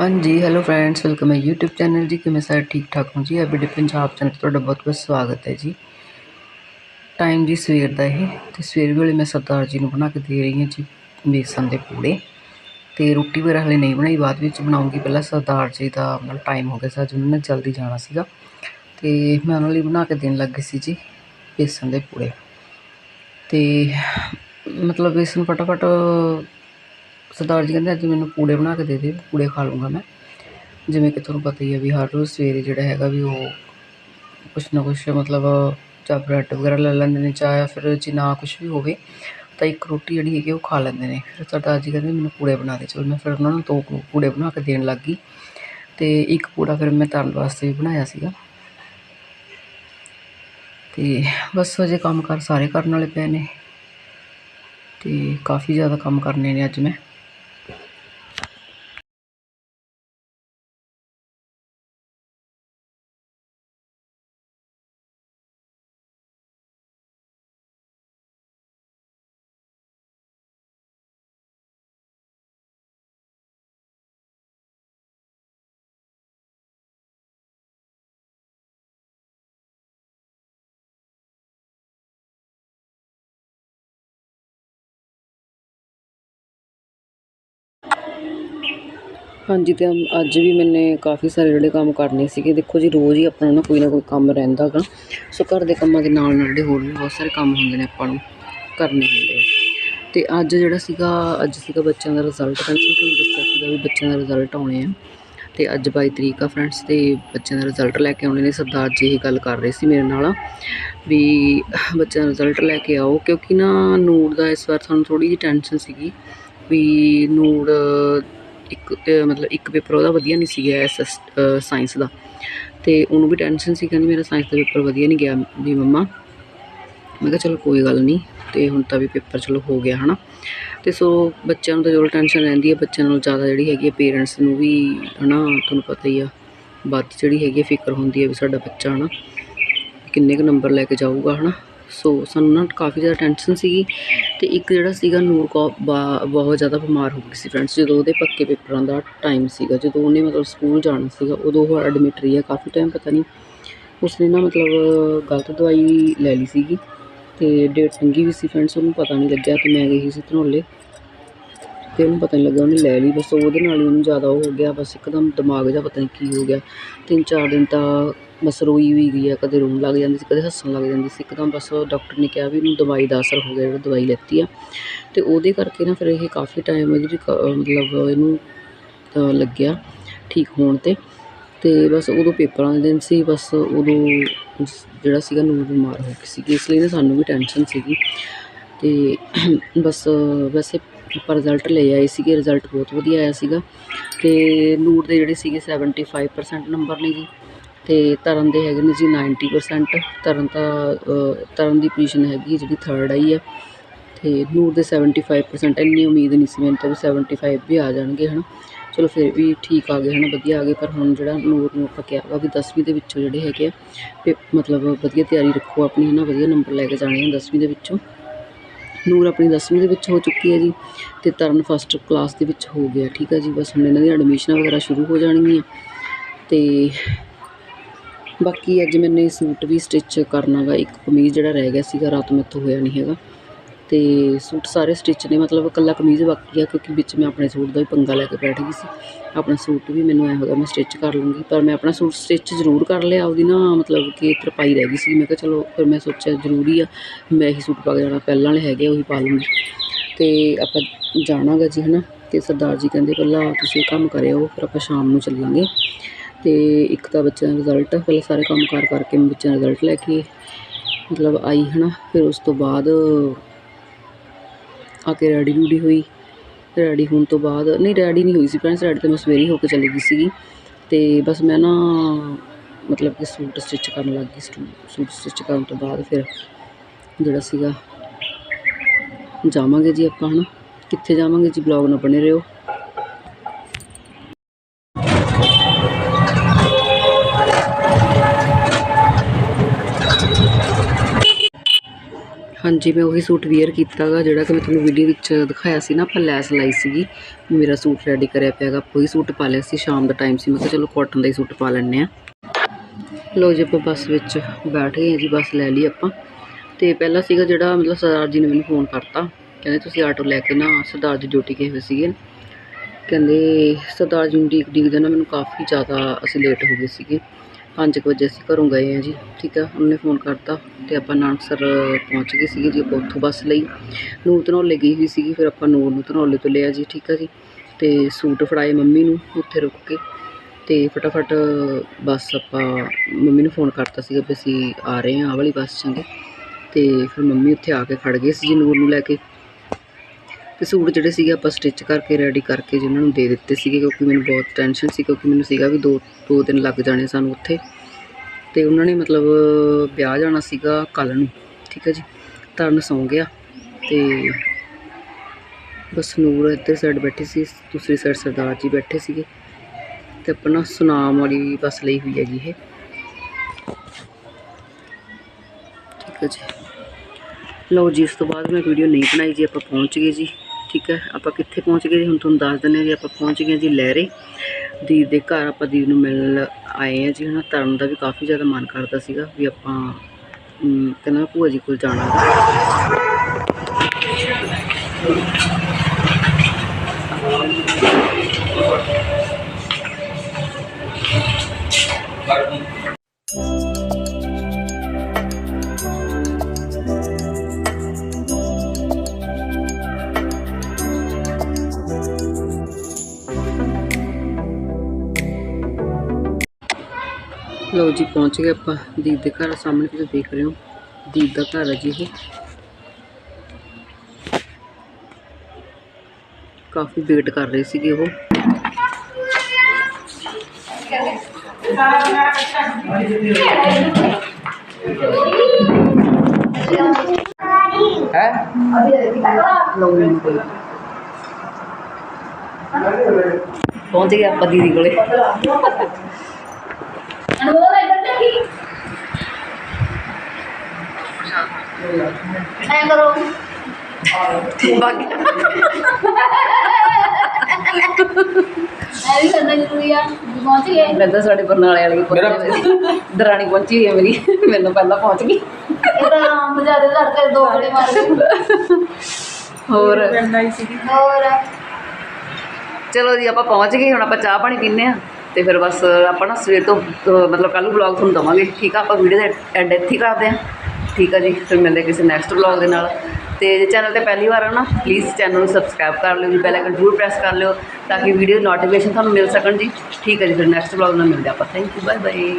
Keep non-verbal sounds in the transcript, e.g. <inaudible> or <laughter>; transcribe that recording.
ਹਾਂਜੀ hello friends welcome ਹੈ YouTube channel ਜੀ। ਕਿਵੇਂ ਸਾਰੇ ਠੀਕ ਠਾਕ ਹੋ ਜੀ? ਐਵਰੀਡੇ ਪੰਜਾਬ ਚੈਨਲ 'ਤੇ ਤੁਹਾਡਾ ਬਹੁਤ ਬਹੁਤ ਸਵਾਗਤ ਹੈ ਜੀ। ਟਾਈਮ ਜੀ ਸਵੇਰ ਦਾ ਇਹ। ਤੇ ਸਵੇਰ ਵੇਲੇ ਮੈਂ ਸਰਦਾਰ ਜੀ ਨੂੰ ਬਣਾ ਕੇ ਦੇ ਰਹੀ ਹਾਂ ਜੀ ਬੇਸਨ ਦੇ ਪੂੜੇ। ਤੇ ਰੋਟੀ ਵਗੈਰਾ ਹਲੇ ਨਹੀਂ ਬਣਾਈ, ਬਾਅਦ ਵਿੱਚ ਬਣਾਉਂਗੀ। ਪਹਿਲਾਂ ਸਰਦਾਰ ਜੀ ਦਾ ਮਤਲਬ ਟਾਈਮ ਹੋ ਗਿਆ ਸੀ, ਅੱਜ ਉਹਨਾਂ ਨੇ ਜਲਦੀ ਜਾਣਾ ਸੀਗਾ। ਤੇ ਮੈਂ ਉਹਨਾਂ ਲਈ ਬਣਾ ਕੇ ਦੇਣ ਲੱਗੀ ਸੀ ਜੀ ਬੇਸਨ ਦੇ ਪੂੜੇ। ਤੇ ਮਤਲਬ ਬੇਸਨ ਫਟਾਫਟ ਸਰਦਾਰ ਜੀ ਕਹਿੰਦੇ ਅੱਜ ਮੈਨੂੰ ਪੂੜੇ ਬਣਾ ਕੇ ਦੇ ਦੇ, ਪੂੜੇ ਖਾ ਲੂੰਗਾ ਮੈਂ। ਜਿਵੇਂ ਕਿ ਤੁਹਾਨੂੰ ਪਤਾ ਹੀ ਹੈ ਵੀ ਹਰ ਰੋਜ਼ ਸਵੇਰੇ ਜਿਹੜਾ ਹੈਗਾ ਵੀ ਉਹ ਕੁਛ ਨਾ ਕੁਛ ਮਤਲਬ ਜਾਂ ਬ੍ਰੈਡ ਵਗੈਰਾ ਲੈ ਲੈਂਦੇ ਨੇ ਚਾਹ ਜਾਂ ਫਿਰ ਜੇ ਨਾ ਕੁਛ ਵੀ ਹੋਵੇ, ਤਾਂ ਇੱਕ ਰੋਟੀ ਜਿਹੜੀ ਹੈਗੀ ਉਹ ਖਾ ਲੈਂਦੇ ਨੇ। ਫਿਰ ਸਰਦਾਰ ਜੀ ਕਹਿੰਦੇ ਮੈਨੂੰ ਪੂੜੇ ਬਣਾ ਦੇ ਚਲੋ, ਮੈਂ ਫਿਰ ਉਹਨਾਂ ਨੂੰ ਦੋ ਕੁ ਪੂੜੇ ਬਣਾ ਕੇ ਦੇਣ ਲੱਗ ਗਈ। ਤੇ ਇੱਕ ਪੂੜਾ ਫਿਰ ਮੈਂ ਤਰਨ ਵਾਸਤੇ ਵੀ ਬਣਾਇਆ ਸੀਗਾ। ਤੇ ਬਸ ਅਜੇ ਕੰਮ ਕਰ ਸਾਰੇ ਕਰਨ ਵਾਲੇ ਪਏ ਨੇ। ਤੇ ਕਾਫੀ ਜ਼ਿਆਦਾ ਕੰਮ ਕਰਨੇ ਨੇ ਅੱਜ ਮੈਂ। ਹਾਂਜੀ ਅਤੇ ਅੱਜ ਵੀ ਮੈਨੇ ਕਾਫੀ ਸਾਰੇ ਜਿਹੜੇ ਕੰਮ ਕਰਨੇ ਸੀਗੇ। ਦੇਖੋ ਜੀ, ਰੋਜ਼ ਹੀ ਆਪਣਾ ਨਾ ਕੋਈ ਨਾ ਕੋਈ ਕੰਮ ਰਹਿੰਦਾ ਗਾ। ਸੋ ਘਰ ਦੇ ਕੰਮਾਂ ਦੇ ਨਾਲ ਨਾਲ ਜਿਹੜੇ ਹੋਰ ਵੀ ਬਹੁਤ ਸਾਰੇ ਕੰਮ ਹੁੰਦੇ ਨੇ ਆਪਾਂ ਨੂੰ ਕਰਨੇ ਹੁੰਦੇ ਆ। ਤੇ ਅੱਜ ਜਿਹੜਾ ਸੀਗਾ, ਅੱਜ ਸੀਗਾ ਬੱਚਿਆਂ ਦਾ ਰਿਜ਼ਲਟ ਫਰੈਂਡਸ ਤੁਹਾਨੂੰ ਦੱਸਿਆ ਸੀਗਾ ਵੀ ਬੱਚਿਆਂ ਦਾ ਰਿਜ਼ਲਟ ਆਉਣੇ ਆ। ਤੇ ਅੱਜ 22 ਤਰੀਕ ਆ ਫਰੈਂਡਸ ਤੇ ਬੱਚਿਆਂ ਦਾ ਰਿਜ਼ਲਟ ਲੈ ਕੇ ਆਉਣੇ ਨੇ। ਸਰਦਾਰ ਜੀ ਇਹ ਗੱਲ ਕਰ ਰਹੇ ਸੀ ਮੇਰੇ ਨਾਲ, ਵੀ ਬੱਚਿਆਂ ਦਾ ਰਿਜ਼ਲਟ ਲੈ ਕੇ ਆਓ। ਕਿਉਂਕਿ ਨਾ ਨੂਰ ਦਾ ਇਸ ਵਾਰ ਸਾਨੂੰ ਥੋੜੀ ਜਿਹੀ ਟੈਨਸ਼ਨ ਸੀਗੀ, ਵੀ ਨੂਰ ਇੱਕ ਅ, ਮਤਲਬ ਇੱਕ ਪੇਪਰ ਉਹਦਾ ਵਧੀਆ ਨਹੀਂ ਸੀਗਾ ਗਿਆ ਐਸ ਸਾਇੰਸ ਦਾ। ਤੇ ਉਹਨੂੰ ਵੀ ਟੈਨਸ਼ਨ ਸੀ ਕਹਿੰਦੀ ਮੇਰਾ ਸਾਇੰਸ ਦਾ ਪੇਪਰ ਵਧੀਆ ਨਹੀਂ ਗਿਆ ਵੀ ਮੰਮਾ। ਮੈਂ ਕਿਹਾ ਚਲੋ ਕੋਈ ਗੱਲ ਨਹੀਂ ਤੇ ਹੁਣ ਤਾਂ ਵੀ ਪੇਪਰ ਚਲੋ ਹੋ ਗਿਆ ਹਨਾ। ਤੇ ਸੋ ਬੱਚਿਆਂ ਨੂੰ ਤਾਂ ਜੋ ਟੈਨਸ਼ਨ ਰਹਿੰਦੀ ਹੈ ਬੱਚਿਆਂ ਨਾਲੋਂ ਜ਼ਿਆਦਾ ਜਿਹੜੀ ਹੈਗੀ ਹੈ ਪੇਰੈਂਟਸ ਨੂੰ ਵੀ ਹਨਾ ਤੁਹਾਨੂੰ ਪਤਾ ਹੀ ਆ ਵੱਧ ਜਿਹੜੀ ਹੈਗੀ ਹੈ ਫਿਕਰ ਹੁੰਦੀ ਹੈ ਵੀ ਸਾਡਾ ਬੱਚਾ ਹਨਾ ਕਿੰਨੇ ਕੁ ਨੰਬਰ ਲੈ ਕੇ ਜਾਊਗਾ ਹਨਾ। ਸੋ ਸਾਨੂੰ ਨਾ ਕਾਫੀ ਜ਼ਿਆਦਾ ਟੈਨਸ਼ਨ ਸੀਗੀ ਤੇ ਇੱਕ ਜਿਹੜਾ ਸੀਗਾ ਨੂਰ ਕੌ ਬਾ- ਬਹੁਤ ਜ਼ਿਆਦਾ ਬਿਮਾਰ ਹੋ ਗਈ ਸੀ ਫਰੈਂਡਸ ਜਦੋਂ ਉਹਦੇ ਪੱਕੇ ਪੇਪਰਾਂ ਦਾ ਟਾਈਮ ਸੀਗਾ, ਜਦੋਂ ਉਹਨੇ ਮਤਲਬ ਸਕੂਲ ਜਾਣਾ ਸੀਗਾ, ਉਦੋਂ ਉਹ ਐਡਮਿਟ ਰਹੀ ਹੈ ਕਾਫੀ ਟਾਈਮ ਪਤਾ ਨਹੀਂ ਉਸਨੇ ਨਾ ਮਤਲਬ ਗਲਤ ਦਵਾਈ ਲੈ ਲਈ ਸੀਗੀ ਤੇ ਡੇਟ ਟੰਗੀ ਵੀ ਸੀ ਫਰੈਂਡਸ ਉਹਨੂੰ ਪਤਾ ਨਹੀਂ ਲੱਗਿਆ ਕਿ ਮੈਂ ਗਈ ਸੀ ਧਨੋਲੇ। ਤੇ ਉਹਨੂੰ ਪਤਾ ਨਹੀਂ ਲੱਗਿਆ, ਉਹਨੇ ਲੈ ਲਈ, ਬਸ ਉਹਦੇ ਨਾਲ ਹੀ ਉਹਨੂੰ ਜ਼ਿਆਦਾ ਉਹ ਹੋ ਗਿਆ, ਬਸ ਇੱਕਦਮ ਦਿਮਾਗ ਜਿਹਾ ਪਤਾ ਨਹੀਂ ਕੀ ਹੋ ਗਿਆ। ਤਿੰਨ ਚਾਰ ਦਿਨ ਤਾਂ ਬਸ ਰੋਈ ਵੀ ਗਈ ਆ, ਕਦੇ ਰੋਣ ਲੱਗ ਜਾਂਦੀ ਸੀ, ਕਦੇ ਹੱਸਣ ਲੱਗ ਜਾਂਦੀ ਸੀ, ਇੱਕਦਮ ਬਸ ਡਾਕਟਰ ਨੇ ਕਿਹਾ ਵੀ ਇਹਨੂੰ ਦਵਾਈ ਦਾ ਅਸਰ ਹੋ ਗਿਆ, ਜਿਹੜਾ ਦਵਾਈ ਲੈਤੀ ਆ। ਅਤੇ ਉਹਦੇ ਕਰਕੇ ਨਾ ਫਿਰ ਇਹ ਕਾਫੀ ਟਾਈਮ ਇਹਦੀ ਰਿਕ- ਮਤਲਬ ਇਹਨੂੰ ਲੱਗਿਆ ਠੀਕ ਹੋਣ ਤੇ। ਅਤੇ ਬਸ ਉਦੋਂ ਪੇਪਰਾਂ ਦੇ ਦਿਨ ਸੀ, ਬਸ ਉਦੋਂ ਜਿਹੜਾ ਸੀਗਾ ਨੂਰ ਬਿਮਾਰ ਹੋ ਗਈ ਸੀਗੀ, ਇਸ ਲਈ ਨਾ ਸਾਨੂੰ ਵੀ ਟੈਨਸ਼ਨ ਸੀਗੀ। ਅਤੇ <clears throat> ਬਸ ਵੈਸੇ ਆਪਾਂ ਰਿਜ਼ਲਟ ਲੈ ਆਏ ਸੀਗੇ ਰਿਜ਼ਲਟ ਬਹੁਤ ਵਧੀਆ ਆਇਆ ਸੀਗਾ। ਅਤੇ ਨੂਰ ਦੇ ਜਿਹੜੇ ਸੀਗੇ 75% ਨੰਬਰ ਨੇ ਜੀ। ਅਤੇ ਤਰਨ ਦੇ ਹੈਗੇ ਨੇ ਜੀ 90% ਤਰਨ ਤਾਂ ਤਰਨ ਦੀ ਪੁਜੀਸ਼ਨ ਹੈਗੀ ਹੈ ਜਿਹੜੀ ਥਰਡ ਆਈ ਹੈ। ਅਤੇ ਨੂਰ ਦੇ 75% ਇੰਨੀ ਉਮੀਦ ਨਹੀਂ ਸੀ ਮੈਨੂੰ ਤਾਂ ਵੀ 75 ਵੀ ਆ ਜਾਣਗੇ ਹੈ ਨਾ ਚਲੋ ਫਿਰ ਵੀ ਠੀਕ ਆ ਗਏ, ਹਨਾ, ਵਧੀਆ ਆ ਗਏ। ਪਰ ਹੁਣ ਜਿਹੜਾ ਨੂਰ ਨੂੰ ਆਪਾਂ ਕਿਹਾ ਵਾ ਵੀ 10ਵੀਂ ਦੇ ਵਿੱਚੋਂ ਜਿਹੜੇ ਹੈਗੇ ਆ ਪੇ ਮਤਲਬ ਵਧੀਆ ਤਿਆਰੀ ਰੱਖੋ ਆਪਣੀ ਹੈ ਨਾ ਵਧੀਆ ਨੰਬਰ ਲੈ ਕੇ ਜਾਣੇ ਆ 10ਵੀਂ ਦੇ ਵਿੱਚੋਂ। ਨੂਰ ਆਪਣੀ 10ਵੀਂ ਦੇ ਵਿੱਚ ਹੋ ਚੁੱਕੀ ਹੈ ਜੀ ਤੇ ਤਰਨ ਫਸਟ ਕਲਾਸ ਦੇ ਵਿੱਚ ਹੋ ਗਿਆ, ਠੀਕ ਆ ਜੀ। ਬਸ ਹੁਣ ਇਹਨਾਂ ਦੀਆਂ ਐਡਮਿਸ਼ਨਾਂ ਵਗੈਰਾ ਸ਼ੁਰੂ ਹੋ ਜਾਣਗੀਆਂ। ਤੇ ਬਾਕੀ ਅੱਜ ਮੈਨੇ ਸੂਟ ਵੀ ਸਟਿਚ ਕਰਨਾ ਗਾ, ਇੱਕ ਕਮੀਜ਼ ਜਿਹੜਾ ਰਹਿ ਗਿਆ ਸੀਗਾ, ਰਾਤ ਮੈਥੋਂ ਹੋਇਆ ਨਹੀਂ ਹੈਗਾ। ਤੇ ਸੂਟ ਸਾਰੇ ਸਟਿਚ ਨੇ, ਮਤਲਬ ਇਕੱਲਾ ਕਮੀਜ਼ ਬਾਕੀ ਆ, ਕਿਉਂਕਿ ਵਿੱਚ ਮੈਂ ਆਪਣੇ ਸੂਟ ਦਾ ਵੀ ਪੰਗਾ ਲੈ ਕੇ ਬੈਠ ਗਈ ਸੀ। ਆਪਣਾ ਸੂਟ ਵੀ ਮੈਨੂੰ ਐ ਹੋਗਾ ਮੈਂ ਸਟਿਚ ਕਰ ਲੂੰਗੀ, ਪਰ ਮੈਂ ਆਪਣਾ ਸੂਟ ਸਟਿਚ ਜ਼ਰੂਰ ਕਰ ਲਿਆ, ਉਹਦੀ ਨਾ ਮਤਲਬ ਕਿ ਤਰਪਾਈ ਰਹਿ ਗਈ ਸੀ। ਮੈਂ ਕਿਹਾ ਚਲੋ, ਫਿਰ ਮੈਂ ਸੋਚਿਆ ਜ਼ਰੂਰੀ ਆ, ਮੈਂ ਇਹੀ ਸੂਟ ਪਾ ਕੇ ਜਾਣਾ, ਪਹਿਲਾਂ ਵਾਲੇ ਹੈਗੇ ਉਹੀ ਪਾ ਲੂੰਗੀ। ਤੇ ਆਪਾਂ ਜਾਣਾਗਾ ਜੀ, ਹਨਾ? ਤੇ ਸਰਦਾਰ ਜੀ ਕਹਿੰਦੇ, ਪਹਿਲਾਂ ਤੁਸੀਂ ਕੰਮ ਕਰਿਓ, ਫਿਰ ਆਪਾਂ ਸ਼ਾਮ ਨੂੰ ਚੱਲਾਂਗੇ। ਤੇ ਇੱਕ ਤਾਂ ਬੱਚਿਆਂ ਦਾ ਰਿਜ਼ਲਟ ਪਹਿਲਾਂ ਸਾਰੇ ਕੰਮ ਕਾਰ ਕਰਕੇ ਮੈਂ ਬੱਚਿਆਂ ਦਾ ਰਿਜ਼ਲਟ ਲੈ ਕੇ ਮਤਲਬ ਆਈ, ਹਨਾ। ਫਿਰ ਉਸ ਤੋਂ ਬਾਅਦ ਆ ਕੇ ਰੈਡੀ ਰੂਡੀ ਹੋਈ। ਰੈਡੀ ਹੋਣ ਤੋਂ ਬਾਅਦ, ਨਹੀਂ ਰੈਡੀ ਨਹੀਂ ਹੋਈ ਸੀ ਫਰੈਂਡਸ ਰੈਡੀ ਤਾਂ ਮੈਂ ਸਵੇਰੇ ਹੋ ਕੇ ਚਲੀ ਗਈ ਸੀਗੀ। ਤੇ ਬਸ ਮੈਂ ਨਾ ਮਤਲਬ ਕਿ ਸੂਟ ਸਟਿਚ ਕਰਨ ਲੱਗ ਗਈ ਸਟੂ- ਸੂਟ ਸਟਿਚ ਕਰਨ ਤੋਂ ਬਾਅਦ ਫਿਰ ਜਿਹੜਾ ਸੀਗਾ, ਜਾਵਾਂਗੇ ਜੀ ਆਪਾਂ, ਹਨਾ। ਕਿੱਥੇ ਜਾਵਾਂਗੇ ਜੀ? ਬਲੌਗ ਨਾਲ ਬਣੇ ਰਹੋ। ਹਾਂਜੀ, ਮੈਂ ਉਹੀ ਸੂਟ ਵੇਅਰ ਕੀਤਾ ਗਾ ਜਿਹੜਾ ਕਿ ਮੈਂ ਤੁਹਾਨੂੰ ਵੀਡੀਓ ਵਿੱਚ ਦਿਖਾਇਆ ਸੀ ਨਾ, ਆਪਾਂ ਲੈਸ ਲਾਈ ਸੀਗੀ। ਮੇਰਾ ਸੂਟ ਰੈਡੀ ਕਰਿਆ ਪਿਆ ਗਾ ਉਹੀ ਸੂਟ ਪਾ ਲਿਆ ਸੀ, ਸ਼ਾਮ ਦਾ ਟਾਈਮ ਸੀ। ਮੈਂ ਕਿਹਾ ਚਲੋ ਕਾਟਨ ਦਾ ਹੀ ਸੂਟ ਪਾ ਲੈਂਦੇ ਆ ਲੋ ਜੀ, ਆਪਾਂ ਬੱਸ ਵਿੱਚ ਬੈਠ ਗਏ ਹਾਂ ਜੀ, ਬੱਸ ਲੈ ਲਈ ਆਪਾਂ। ਤੇ ਪਹਿਲਾਂ ਸੀਗਾ ਜਿਹੜਾ ਮਤਲਬ ਸਰਦਾਰ ਜੀ ਨੇ ਮੈਨੂੰ ਫੋਨ ਕਰਤਾ। ਕਹਿੰਦੇ ਤੁਸੀਂ ਆਟੋ ਲੈ ਕੇ ਨਾ ਸਰਦਾਰ ਜੀ ਡਿਊਟੀ ਗਏ ਹੋਏ ਸੀਗੇ। ਕਹਿੰਦੇ ਸਰਦਾਰ ਜੀ ਨੂੰ ਡੀਕ ਡੀਕ ਦੇ ਨਾ ਮੈਨੂੰ ਕਾਫੀ ਜ਼ਿਆਦਾ ਅਸੀਂ ਲੇਟ ਹੋ ਗਏ ਸੀਗੇ। ਪੰਜ ਕੁ ਵਜੇ ਅਸੀਂ ਘਰੋਂ ਗਏ ਹਾਂ ਜੀ, ਠੀਕ ਆ, ਉਹਨੇ ਫੋਨ ਕਰਤਾ ਤੇ ਆਪਾਂ ਨਾਨਕਸਰ ਪਹੁੰਚ ਗਏ ਸੀਗੇ ਜੀ, ਆਪਾਂ ਉੱਥੋਂ ਬੱਸ ਲਈ। ਨੂਰ ਧਨੌਲੇ ਗਈ ਹੋਈ ਸੀਗੀ, ਫਿਰ ਆਪਾਂ ਨੂਰ ਨੂੰ ਧਨੌਲੇ ਤੋਂ ਲਿਆ ਜੀ, ਠੀਕ ਆ ਜੀ। ਤੇ ਸੂਟ ਫੜਾਏ ਮੰਮੀ ਨੂੰ ਉੱਥੇ ਰੁਕ ਕੇ ਤੇ ਫਟਾਫਟ ਬੱਸ ਆਪਾਂ, ਮੰਮੀ ਨੂੰ ਫੋਨ ਕਰਤਾ ਸੀਗਾ ਵੀ ਅਸੀਂ ਆ ਰਹੇ ਹਾਂ ਆਹ ਵਾਲੀ ਬੱਸ 'ਚ ਗੇ ਤੇ ਫਿਰ ਮੰਮੀ ਉੱਥੇ ਆ ਕੇ ਖੜ ਗਏ ਸੀ ਜੀ ਨੂਰ ਨੂੰ ਲੈ ਕੇ। ਤੇ ਸੂਟ ਜਿਹੜੇ ਸੀਗੇ ਆਪਾਂ ਸਟਿਚ ਕਰਕੇ ਰੈਡੀ ਕਰਕੇ ਜੀ ਉਹਨਾਂ ਨੂੰ ਦੇ ਦਿੱਤੇ ਸੀਗੇ, ਕਿਉਂਕਿ ਮੈਨੂੰ ਬਹੁਤ ਟੈਨਸ਼ਨ ਸੀ, ਕਿਉਂਕਿ ਮੈਨੂੰ ਸੀਗਾ ਵੀ ਦੋ ਦੋ ਦਿਨ ਲੱਗ ਜਾਣੇ ਸਾਨੂੰ ਉੱਥੇ। ਤੇ ਉਹਨਾਂ ਨੇ ਮਤਲਬ ਵਿਆਹ ਜਾਣਾ ਸੀਗਾ ਕੱਲ ਨੂੰ, ਠੀਕ ਹੈ ਜੀ? ਤਰਨ ਸੌਂ ਗਿਆ ਤੇ ਬਸ ਨੂਰ ਇੱਧਰ ਸਾਈਡ ਬੈਠੇ ਸੀ, ਦੂਸਰੀ ਸਾਈਡ ਸਰਦਾਰ ਜੀ ਬੈਠੇ ਸੀਗੇ। ਤੇ ਆਪਣਾ ਸੁਨਾਮ ਵਾਲੀ ਬੱਸ ਲਈ ਹੋਈ ਹੈ ਜੀ ਇਹ। ਠੀਕ ਹੈ ਜੀ। ਲਓ ਜੀ ਇਸ ਤੋਂ ਬਾਅਦ ਮੈਂ ਵੀਡੀਓ ਨਹੀਂ ਬਣਾਈ ਜੀ, ਆਪਾਂ ਪਹੁੰਚ ਗਏ ਜੀ। ਠੀਕ ਹੈ ਆਪਾਂ ਕਿੱਥੇ ਪਹੁੰਚ ਗਏ ਜੀ? ਹੁਣ ਤੁਹਾਨੂੰ ਦੱਸ ਦਿੰਦੇ ਹਾਂ ਜੀ ਆਪਾਂ ਪਹੁੰਚ ਗਏ ਜੀ ਲਹਿਰੇ। ਦੀਪ ਦੇ ਘਰ ਆਪਾਂ ਦੀਪ ਨੂੰ ਮਿਲਣ ਆਏ ਹਾਂ ਜੀ ਹਨਾ? ਤਰਨ ਦਾ ਵੀ ਕਾਫੀ ਜ਼ਿਆਦਾ ਮਨ ਕਰਦਾ ਸੀਗਾ ਵੀ ਆਪਾਂ ਅਮ, ਕਹਿੰਦਾ ਭੂਆ ਜੀ ਕੋਲ ਜਾਣਾ ਲਓ ਜੀ, ਪਹੁੰਚ ਗਏ ਆਪਾਂ ਦੀਦ ਦੇ ਘਰ। ਸਾਹਮਣੇ ਤੁਸੀਂ ਦੇਖ ਰਹੇ ਹੋ ਦੀਦ ਦਾ ਘਰ ਹੈ ਜੀ ਇਹ। ਕਾਫੀ ਵੇਟ ਕਰ ਰਹੇ ਸੀਗੇ ਉਹ। ਹੈ? ਲਓ ਜੀ ਕੋਈ ਪਹੁੰਚ ਗਏ ਆਪਾਂ ਦੀਦੀ ਕੋਲੇ। ਅਨਮੋਲ ਇੱਧਰ ਦੇਖੀ ਐ ਕਰੋ ਬਾਕੀ ਐ ਵੀ ਕਰਨਾ ਜ਼ਰੂਰੀ ਆ ਜੀ ਪਹੁੰਚ ਗਏ ਮੈਂ ਤਾਂ ਸਾਡੇ ਬਰਨਾਲੇ ਵਾਲੀ ਪਹੁੰਚੀ ਹੋਈ ਸੀ। ਦਰਾਣੀ ਪਹੁੰਚੀ ਹੋਈ ਹੈ ਮੇਰੀ। ਮੈਨੂੰ ਪਹਿਲਾਂ ਪਹੁੰਚ ਗਈ। ਇਹ ਤਾਂ ਆਮ ਜ਼ਿਆਦਾ ਲੜ ਕੇ ਦੋ ਬੜੇ ਮਾਰ ਗਏ ਹੋਰ ਹੋਰ ਚਲੋ ਜੀ ਆਪਾਂ ਪਹੁੰਚ ਗਏ ਹੁਣ ਆਪਾਂ ਚਾਹ ਪਾਣੀ ਪੀਨੇ ਆ ਤੇ ਫਿਰ ਬਸ ਆਪਾਂ ਨਾ ਸਵੇਰ ਤੋਂ ਮਤਲਬ ਕੱਲ ਵਲੌਗ ਤੁਹਾਨੂੰ ਦਵਾਂਗੇ। ਠੀਕ ਆ, ਆਪਾਂ ਵੀਡੀਓ ਦੇ ਐਂਡ ਇੱਥੇ ਹੀ ਕਰਦੇ ਆ ਠੀਕ ਆ ਜੀ, ਫਿਰ ਮਿਲਦੇ ਕਿਸੇ ਨੈਕਸਟ ਵਲੌਗ ਦੇ ਨਾਲ। ਤੇ ਜੇ ਚੈਨਲ ਤੇ ਪਹਿਲੀ ਵਾਰ ਆ ਨਾ ਪਲੀਜ਼ ਚੈਨਲ ਨੂੰ ਸਬਸਕ੍ਰਾਈਬ ਕਰ ਲਿਓ ਜੀ ਬੈਲ ਆਈਕਨ ਜ਼ਰੂਰ ਪ੍ਰੈਸ ਕਰ ਲਿਓ, ਤਾਂ ਕਿ ਵੀਡੀਓ ਨੋਟੀਫਿਕੇਸ਼ਨ ਤੁਹਾਨੂੰ ਮਿਲ ਸਕਣ ਜੀ। ਠੀਕ ਹੈ ਜੀ, ਫਿਰ ਨੈਕਸਟ ਵਲੌਗ ਨਾਲ ਮਿਲਦੇ ਆਪਾਂ। Thank you bye bye